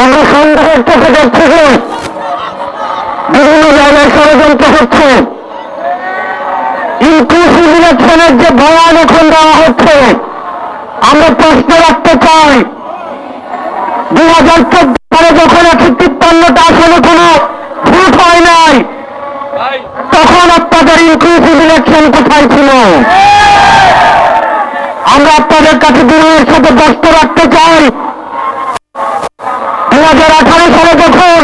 আমরা সন্দেহের চোখে দেখছি বিভিন্ন জায়গায় ষড়যন্ত্র হচ্ছে। ইনক্লুসিভ ইলেকশনের যে বয়ান এখন দেওয়া হচ্ছে, আমরা প্রশ্ন রাখতে চাই, দুই হাজার চোদ্দ সালে যখন একশো তিপ্পান্নটা আসলে কোনো ভোট হয় নাই, তখন আপনাদের ইনক্লুসিভ ইলেকশন কোথায় ছিল? আমরা আপনাদের কাছে বিনয়ের সাথে ব্যস্ত রাখতে চাই দুই হাজার আঠারো সালে যখন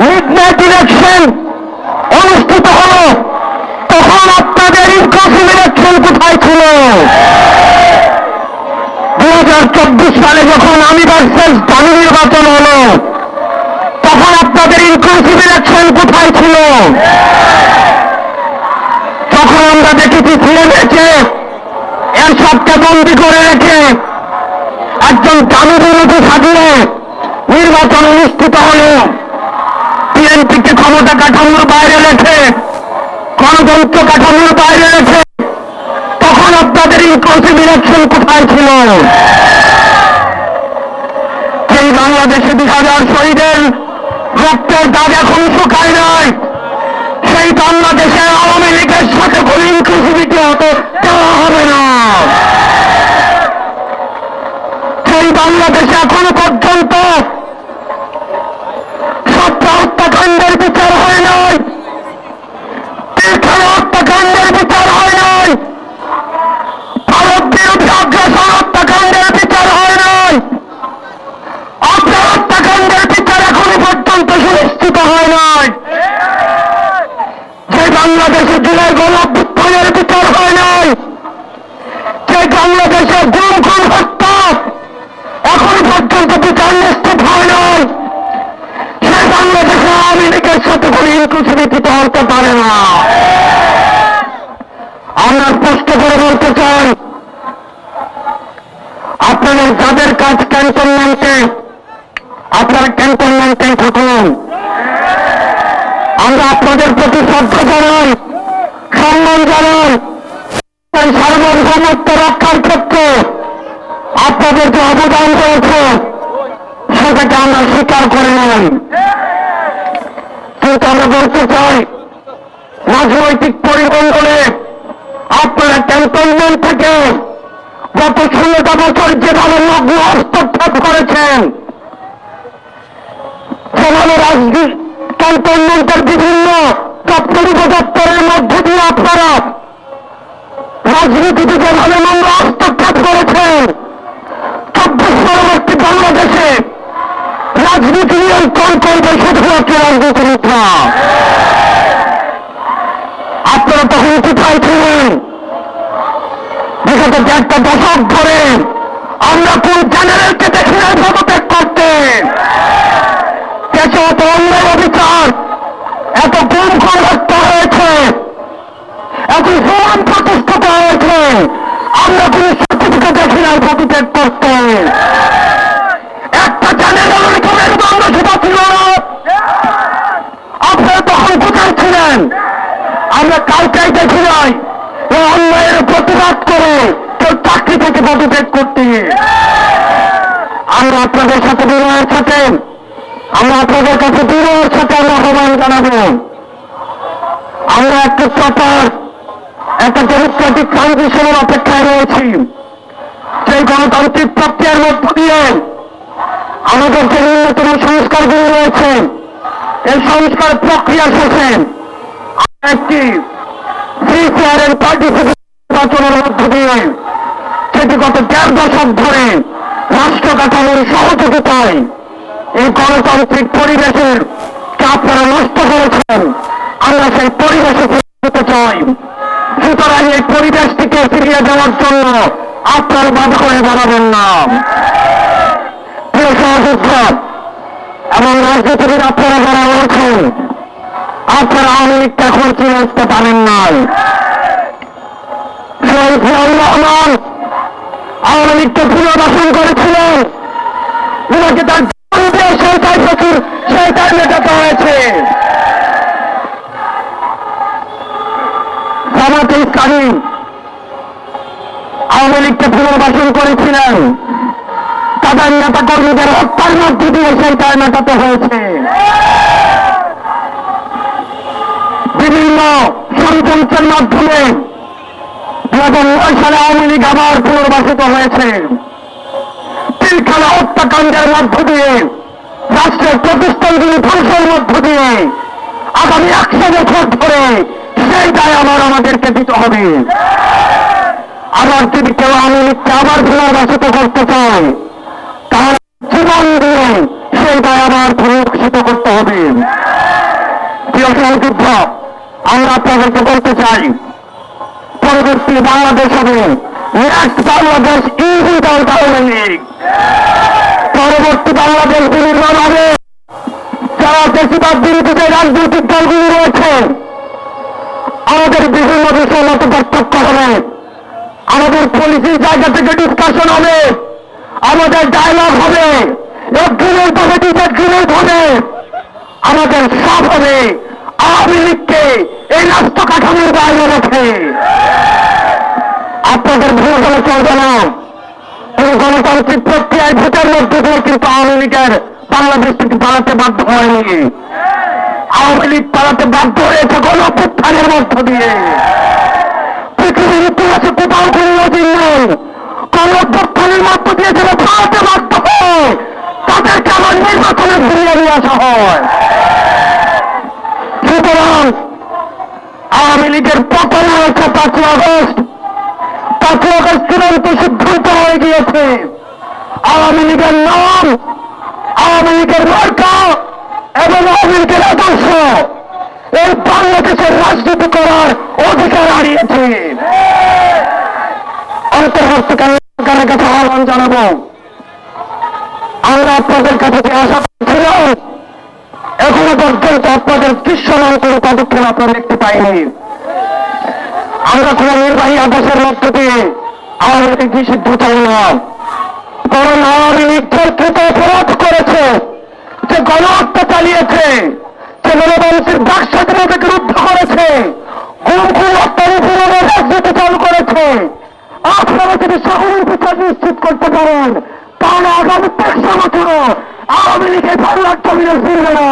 মিড নাইট ইলেকশন অনুষ্ঠিত হল তখন আপনাদের ইনক্লুসিভ ইলেকশন কোথায় ছিল দুই হাজার চব্বিশ সালে যখন আমি ভার্সেস দামি নির্বাচন হলো, তখন আপনাদের ইনক্লুসিভ ইলেকশন কোথায় ছিল? তখন আমরা দেখেছি ছিঁড়ে রেখে এর সবকে বন্দি করে রেখে একজন দামি বিরোধী সাজিয়ে নির্বাচন অনুষ্ঠিত হল। বিএনপিকে ক্ষমতা কাঠামোর বাইরে রেখে, গণতন্ত্র কাঠামোর বাইরে রেখে, তখন আপনাদের ইনক্লুসিভ ইলেকশন কোথায় ছিল? বাংলাদেশে দুই হাজার শহীদের রক্তের দাগ এখন শুকায় নাই। সেই বাংলাদেশে আওয়ামী লীগের সাথে কোনো ইনক্লুসিভিটি হতে দেওয়া হবে না। সেই বাংলাদেশে এখনও পর্যন্ত সত্য হত্যাকাণ্ডের বিচার হয় নাই। হত্যাকাণ্ডের লীগের সাথে কোনো ইনক্লুসিভিটি তো হতে পারে না। আমরা স্পষ্ট করে বলতে চাই আপনাদের যাদের কাজ ক্যান্টনমেন্টে আপনারা ক্যান্টনমেন্টে থাকুন। আমরা আপনাদের প্রতি শ্রদ্ধা জানাই, সম্মান জানাই সার্বভৌমত্ব রক্ষার ক্ষেত্রে আপনাদের যে অবদান রয়েছে, সেটাকে আমরা স্বীকার করে নেই। আমরা বলতে চাই, রাজনৈতিক পরিমণ্ডলে আপনারা ক্যান্টনমেন্ট থেকে গত ষোলোটা বছর যেভাবে লগ্ন হস্তক্ষেপ করেছেন, সেভাবে ক্যান্টনমেন্টের বিভিন্ন উপদপ্তরের মধ্যে দিয়ে আপনারা রাজনীতিতে যেভাবে নোংরা হস্তক্ষেপ করেছেন চব্বিশ পরবর্তী বাংলাদেশে রাজনীতি নিয়ন্ত্রণ করবে শুধুমাত্র রাজনীতিবিদরা আপনারা তখন কোথায় ছিলেন? বিগত একটা দশক ধরে আমরা কোন চ্যানেলকে দেখি পদত্যাগ করতে দেশে এত অন্যায় অবিচার এত গুম খুন হত্যা হয়েছে এত সমান প্রতিষ্ঠিত হয়েছে আমরা কোন সার্টিফিকেট দেখি নাই পদত্যাগ করতে একটা চ্যানেল এরকমের আমরা সেটা ছিল না আপনারা তখন কোথায় ছিলেন আমরা কাউকেই দেখি নাই এই অন্যায়ের প্রতিবাদ করে কেউ চাকরি থেকে পদত্যাগ করতে আমরা আপনাদের সাথে বিনয়ের সাথে। আমরা আপনাদের কাছে বিনয়ের সাথে আমরা আহ্বান জানাব। আমরা একটা প্রপার একটা ডেমোক্রেটিক ট্রানজিশনের অপেক্ষায় রয়েছি। সেই গণতান্ত্রিক প্রক্রিয়ার মধ্য দিয়ে আমাদের যে ন্যূনতম সংস্কারগুলো রয়েছে, এই সংস্কার প্রক্রিয়া শেষে একটি ফ্রি নির্বাচনের মধ্য দিয়ে সেটি গত দেড় দশক ধরে রাষ্ট্র কাঠামোর সহযোগিতায় এই গণতান্ত্রিক পরিবেশের কে আপনারা নষ্ট করেছেন। আমরা সেই পরিবেশে ফিরে যেতে চাই। সুতরাং এই পরিবেশটিকে ফিরিয়ে দেওয়ার জন্য আপনার বাধা হয়ে দাঁড়াবেন না। এবং রাজনীতিবিদ আপনারা যারা রয়েছেন, আপনারা আওয়ামী লীগকে এখন চিনে উঠতে পারেন নাই। রহমান আওয়ামী লীগকে পুনর্বাসন করেছিলেন ওনাকে তার সেই তাই প্রচুর সেই তাই মেটাতে হয়েছে। জামাতে ইসলামী আওয়ামী লীগকে পুনর্বাসন করেছিলেন। তাদের নেতা কর্মীদের হত্যার মধ্যে দিয়ে সেইটাই মেটাতে হয়েছে। বিভিন্ন ষড়যন্ত্রের মাধ্যমে হাজার নয় সালে আওয়ামী লীগ আবার পুনর্বাসিত হয়েছে। পিলখানা হত্যাকাণ্ডের মধ্য দিয়ে, রাষ্ট্রের প্রতিষ্ঠানগুলি ধ্বংসের মধ্য দিয়ে আগামী একশো বছর ধরে সেই দায় আবার আমাদেরকে দিতে হবে। আবার যদি কেউ আওয়ামী লীগকে আবার পুনর্বাসিত করতে চায়, তাহলে জীবন দিয়ে সেই দায় আবার পুনর্বাসিত করতে হবে। প্রিয় সহযোদ্ধ, আমরা আপনাদেরকে বলতে চাই পরবর্তী বাংলাদেশ হবে। Next Bangladesh is without Awami League পরবর্তী বাংলাদেশ বিনির্মাণ হবে। যারা বেশিরভাগ বিরোধী রাজনৈতিক দলগুলি রয়েছে, আমাদের বিভিন্ন বিষয়ে মত পার্থক্য হবে। আমাদের পলিসির জায়গা থেকে ডিসকাশন হবে। আমাদের ডায়লগ হবে। এগ্রিমেন্ট হবে ডিসএগ্রিমেন্ট হবে আমাদের সব হবে। আওয়ামী লীগকে এই রাষ্ট্র কাঠামোর বাইরে রেখে। হলে চলবে না এই গণতান্ত্রিক প্রক্রিয়ায় ভোটের মধ্যে দিয়ে কিন্তু আওয়ামী লীগের বাংলাদেশ পালাতে বাধ্য হয়নি। আওয়ামী লীগ পালাতে বাধ্য হয়েছে গণপ্রত্থানের মধ্য দিয়ে। পৃথিবীর ইতিহাসে কোথাও কোনো নদীর নেই। গণপ্রত্থানের মধ্য দিয়ে যারা পালাতে বাধ্য হয়, তাদেরকে আবার নির্বাচনে ফিরিয়ে নিয়ে আসা হয়। সুতরাং আওয়ামী লীগের পতন হয়েছে পাঁচই আগস্ট। আগস্ট চূড়ান্ত সিদ্ধান্ত হয়ে গিয়েছে। আওয়ামী লীগের নাম, আওয়ামী লীগের মার্কা এবং আওয়ামী লীগের আদর্শ এই বাংলাদেশের রাজনীতি করার অধিকার হারিয়েছে। অন্তর্বর্তীকালীন কাছে আহ্বান জানাব। আমরা আপনাদের কাছে যে আশা করছিলাম, এখনও পর্যন্ত আপনাদের দৃশ্যমান কোনো পদক্ষেপ আপনারা দেখতে পাইনি। আমরা কোন নির্বাহী আদেশের মধ্য দিয়ে লীগ নিষিদ্ধ চাই না বরং আওয়ামী লীগ অপরাধ করেছে, যে গণহত্যা চালিয়েছে, যে মনোমানসিক বাক স্বাধীনতাকে রুদ্ধ করেছে গুম খুন হত্যার উপরে রাজনীতি চালু করেছে আপনারা যদি সকলের বিচার নিশ্চিত করতে পারেন তাহলে আগামী তেরোশো বছরও আওয়ামী লীগের বাংলার জমিনে ফিরবে না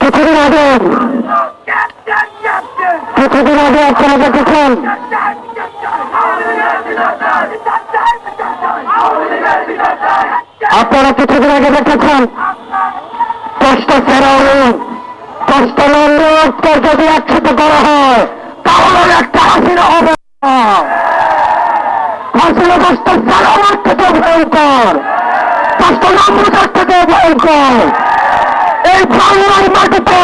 কিছুদিন আগে কিছুদিন আগে আপনারা দেখেছেন আপনারা কিছুদিন আগে দেখেছেন, কষ্ট ফেরানো কষ্ট লন্ডন যদি একসাথে করা হয়, তাহলে একটা হাসিনা হবে কষ্ট থেকে ভয়ঙ্কর। কষ্ট নম্বরের থেকে ভয়ঙ্কর। এই বাংলার মাটিতে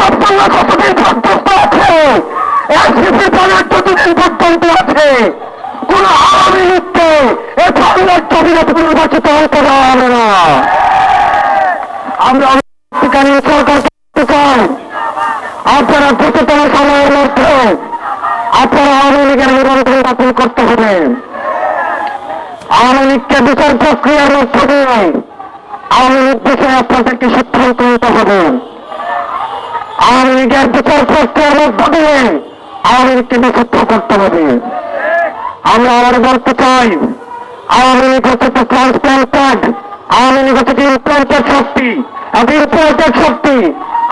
সম্পন্ন কতদিন আছে? এনসিপি দলের যতদিন পর্যন্ত আছে? কোন আওয়ামী লীগকে এই বাংলার জমিনে পুনর্বাচিত হতে হবে না। আমরা অন্তর্বর্তীকালীন সরকার চাই। আপনারা দ্রুততম সময়ের মধ্যে আপনারা আওয়ামী লীগের নিবন্ধন বাতিল করতে হবে। আওয়ামী লীগকে বিচার প্রক্রিয়ার মধ্য দিয়ে আওয়ামী লীগ বিষয়ে আপনাদেরকে সিদ্ধান্ত নিতে হবে। আওয়ামী লীগের বিচার প্রক্রিয়ার মধ্য দিয়ে আওয়ামী লীগকে নিষিদ্ধ করতে হবে। আমরা আবার বলতে চাই, আওয়ামী লীগ হচ্ছে একটা ট্রান্সপ্লান্টেড আওয়ামী লীগ হচ্ছে ইমপ্লান্টেড শক্তি একটা ইমপ্লান্টেড শক্তি।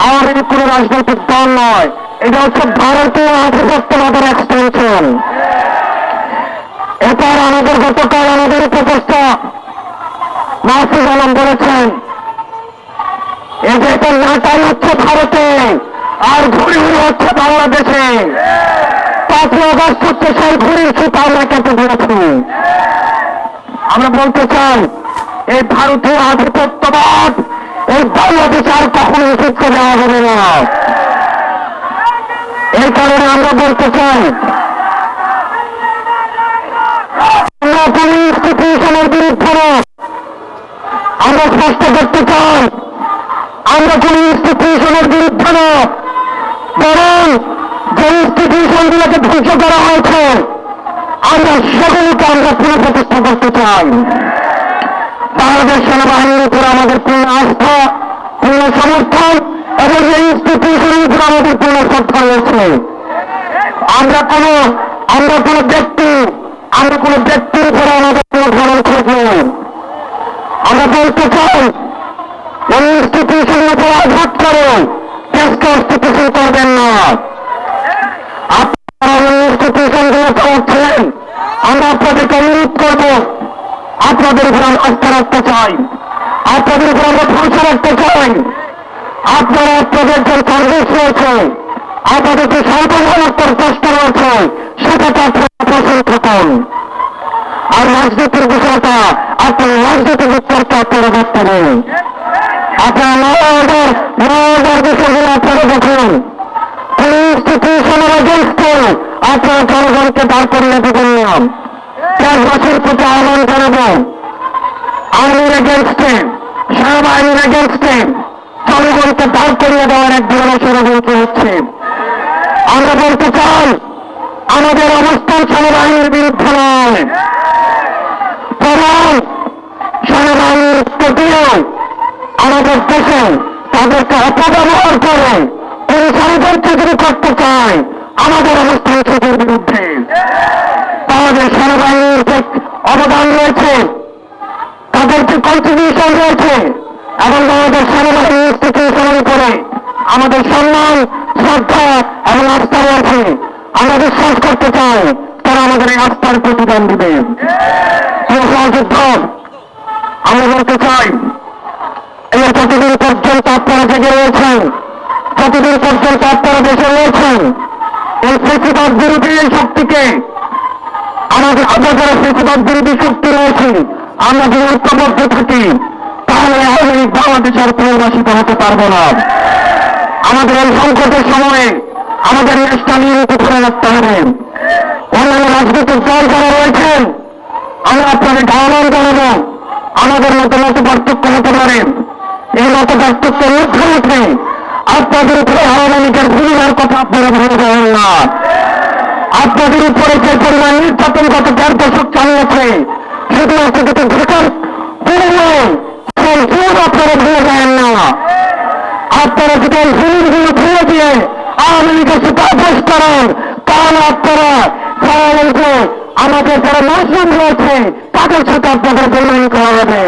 আওয়ামী লীগ কোনো রাজনৈতিক দল নয়, এটা হচ্ছে ভারতীয় আধিপত্যবাদের এক্সটেনশন এরপর আমাদের গতকাল আমাদের উপদেষ্টা মাহফুজ আলম বলেছেন, এই যে নাটাই হচ্ছে ভারতে, আর ঘুরি হচ্ছে বাংলাদেশে। পাঁচই অবাক করতে চাই সুতা আমরা কেটে দিয়েছি আমরা বলতে চাই, এই ভারতীয় আধিপত্যবাদ, এই বাংলাদেশে আর কখনো সুস্থ দেওয়া হবে না। এই কারণে আমরা বলতে চাই সেগুলিকে আমরা পুনঃপ্রতিষ্ঠা করতে চাই। বাংলাদেশ সেনাবাহিনীর উপর আমাদের পূর্ণ আস্থা, পূর্ণ সমর্থন এবং এই ইনস্টিটিউশনের উপর আমাদের পূর্ণ শ্রদ্ধা রয়েছে। আমরা কোন আমরা কোন ব্যক্তি, আমরা কোনো ব্যক্তির উপরে আমাদের কোনো খোঁজ নেই। আমরা বলতে চাই ওই ইনস্টিটিউশনের উপর আঘাত করে দেশকে ইনস্টিটিউশন করবেন না। আপনারা ওই ইনস্টিটিউশনগুলো চালাচ্ছেন আমরা আপনাদেরকে অনুরোধ করব, আপনাদের উপর আমরা আস্থা রাখতে চাই। আপনাদের উপর আমরা ভরসা রাখতে চাই। আপনারা আপনাদের যে সার্ভিস রয়েছে আপনাদের যে সর্বমনোত্তর চেষ্টা রয়েছে সেটাতে আপনারা প্রচুর থাকুন। আর রাজনীতির বিষয়টা, আপনার রাজনীতির উত্তরটা আপনারা দেখতে নেই আপনারা নয় নয় বিষয়গুলো আপনারা দেখুন। আপনারা জনগণকে দাঁড় করিয়ে দেবেন না। বছর প্রতি আহ্বান জানাব। আইনের এগেনস্টে সব আইনের এগেনস্টে জনগণকে দাঁড় করিয়ে দেওয়ার এক ধরনের ষড়যন্ত্র হচ্ছে। আমরা বলতে চাই, আমাদের অবস্থান সেনাবাহিনীর বিরুদ্ধে নয়। বরং সেনাবাহিনীর প্রতিও আমাদের দেশে তাদেরকে অপব্যবহার করে এই ষড়যন্ত্র করতে চায়। আমাদের অবস্থান সেটির বিরুদ্ধে। তাদের সেনাবাহিনীর যে অবদান রয়েছে তাদের যে কন্ট্রিবিউশন রয়েছে, এবং আমাদের সেনাবাহিনী ইনস্টিটিউশনের উপরে আমাদের সম্মান, শ্রদ্ধা এবং আস্থা রয়েছে। আমরা বিশ্বাস করতে চাই, তারা আমাদের এই আস্থার প্রতিদান দিবে সহযোদ্ধ, আমরা বলতে চাই, এই যতদিন পর্যন্ত আপনারা জেগে রয়েছেন, যতদিন পর্যন্ত আপনারা দেশে রয়েছেন এই বিরোধী এই শক্তিকে আমাদের আমরা যারা বিরোধী শক্তি আমরা যদি ঐক্যবদ্ধ থাকি, তাহলে আওয়ামী বাংলাদেশের হতে পারব না। আমাদের এই সংকটের সময়ে আমাদের দেশটা নিয়মিত করে রাখতে হবে। অন্যান্য রাজনৈতিক দল যারা রয়েছেন, আমরা আপনাদের আহ্বান জানাব, আমাদের মতো মতো পার্থক্য হতে পারে। এই মতো পার্থক্যের মধ্যে মধ্যে আপনাদের উপরে আওয়ামী লীগের ভূমিকার কথা আপনারা ভুলে যাবেন না। আপনাদের উপরে যে পরিমাণ নির্যাতন গত চার দশক চালিয়েছে ভোটার বিনিময় সেই ভুল আপনারা ভুলে যাবেন না। আপনারা যদি এই ভুলগুলো ভুলে দিয়ে আওয়ামী লীগের সুপারিশ করেন, তাহলে আপনারা যে আমাদের যারা মুসলিম রয়েছে, তাদের সাথে আপনাদের বেমানি করা হবে।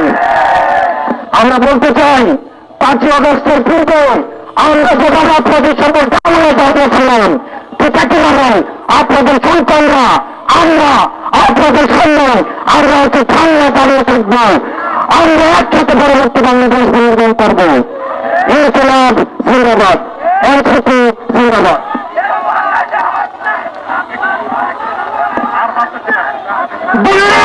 আমরা বলতে চাই, পাঁচই অগস্টের পূর্বে আমরা যেভাবে আপনাদের সঙ্গে দাঁড়িয়ে দাঁড়িয়েছিলাম ঠিক একইভাবে আপনাদের সন্তানরা, আমরা আপনাদের সামনে আমরা হচ্ছে সামনে দাঁড়িয়ে থাকব। আমরা একসাথে পরবর্তী বাংলাদেশ নির্মাণ করব। ইনকলাব জিন্দাবাদ। এনসিপি জিন্দাবাদ। দিল্লি